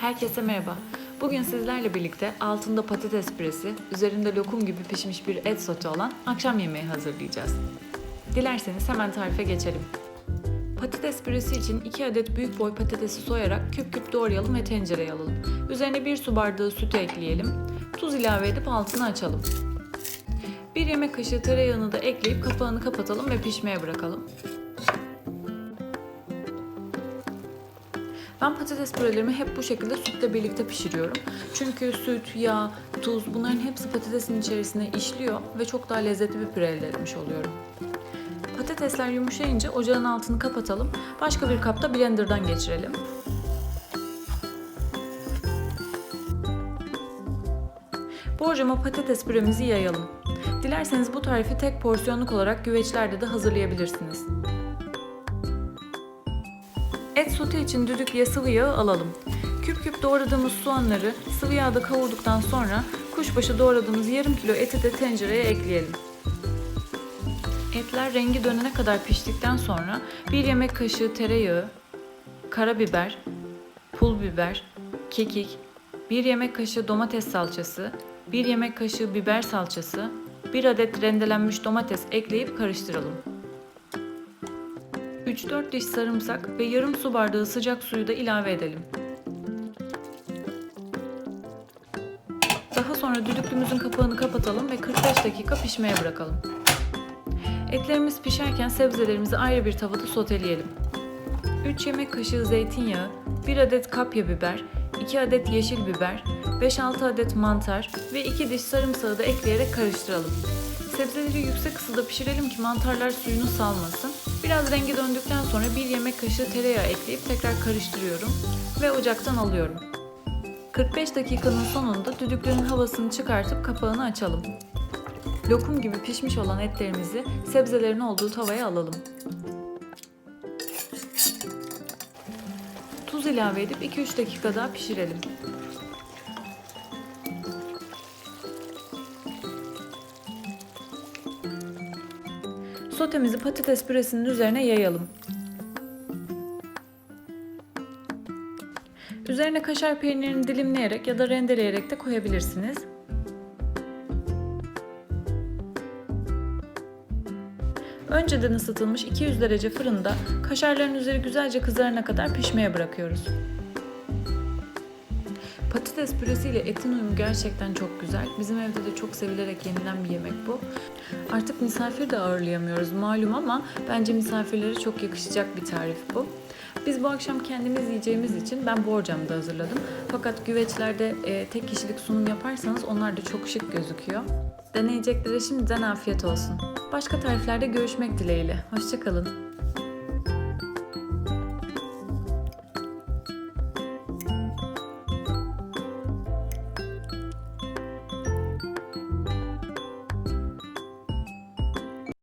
Herkese merhaba. Bugün sizlerle birlikte altında patates püresi, üzerinde lokum gibi pişmiş bir et sote olan akşam yemeği hazırlayacağız. Dilerseniz hemen tarife geçelim. Patates püresi için 2 adet büyük boy patatesi soyarak küp küp doğrayalım ve tencereye alalım. Üzerine 1 su bardağı sütü ekleyelim. Tuz ilave edip altını açalım. 1 yemek kaşığı tereyağını da ekleyip kapağını kapatalım ve pişmeye bırakalım. Ben patates pürelerimi hep bu şekilde sütle birlikte pişiriyorum. Çünkü süt, yağ, tuz bunların hepsi patatesin içerisine işliyor ve çok daha lezzetli bir püre elde etmiş oluyorum. Patatesler yumuşayınca ocağın altını kapatalım. Başka bir kapta blenderdan geçirelim. Borcama patates püremizi yayalım. Dilerseniz bu tarifi tek porsiyonluk olarak güveçlerde de hazırlayabilirsiniz. Et sote için düdüklüye sıvı yağı alalım. Küp küp doğradığımız soğanları sıvı yağda kavurduktan sonra kuşbaşı doğradığımız yarım kilo eti de tencereye ekleyelim. Etler rengi dönene kadar piştikten sonra bir yemek kaşığı tereyağı, karabiber, pul biber, kekik, bir yemek kaşığı domates salçası, bir yemek kaşığı biber salçası, bir adet rendelenmiş domates ekleyip karıştıralım. 3-4 diş sarımsak ve yarım su bardağı sıcak suyu da ilave edelim. Daha sonra düdüklümüzün kapağını kapatalım ve 45 dakika pişmeye bırakalım. Etlerimiz pişerken sebzelerimizi ayrı bir tavada soteleyelim. 3 yemek kaşığı zeytinyağı, 1 adet kapya biber, 2 adet yeşil biber, 5-6 adet mantar ve 2 diş sarımsağı da ekleyerek karıştıralım. Sebzeleri yüksek ısıda pişirelim ki mantarlar suyunu salmasın. Biraz rengi döndükten sonra bir yemek kaşığı tereyağı ekleyip tekrar karıştırıyorum ve ocaktan alıyorum. 45 dakikanın sonunda düdüklünün havasını çıkartıp kapağını açalım. Lokum gibi pişmiş olan etlerimizi sebzelerin olduğu tavaya alalım. Tuz ilave edip 2-3 dakika daha pişirelim. Sotemizi patates püresinin üzerine yayalım. Üzerine kaşar peynirini dilimleyerek ya da rendeleyerek de koyabilirsiniz. Önceden ısıtılmış 200 derece fırında kaşarların üzeri güzelce kızarana kadar pişmeye bırakıyoruz. Patates püresiyle etin uyumu gerçekten çok güzel. Bizim evde de çok sevilerek yenilen bir yemek bu. Artık misafir de ağırlayamıyoruz malum ama bence misafirlere çok yakışacak bir tarif bu. Biz bu akşam kendimiz yiyeceğimiz için ben borcamda hazırladım. Fakat güveçlerde e, tek kişilik sunum yaparsanız onlar da çok şık gözüküyor. Deneyeceklere şimdiden afiyet olsun. Başka tariflerde görüşmek dileğiyle. Hoşçakalın.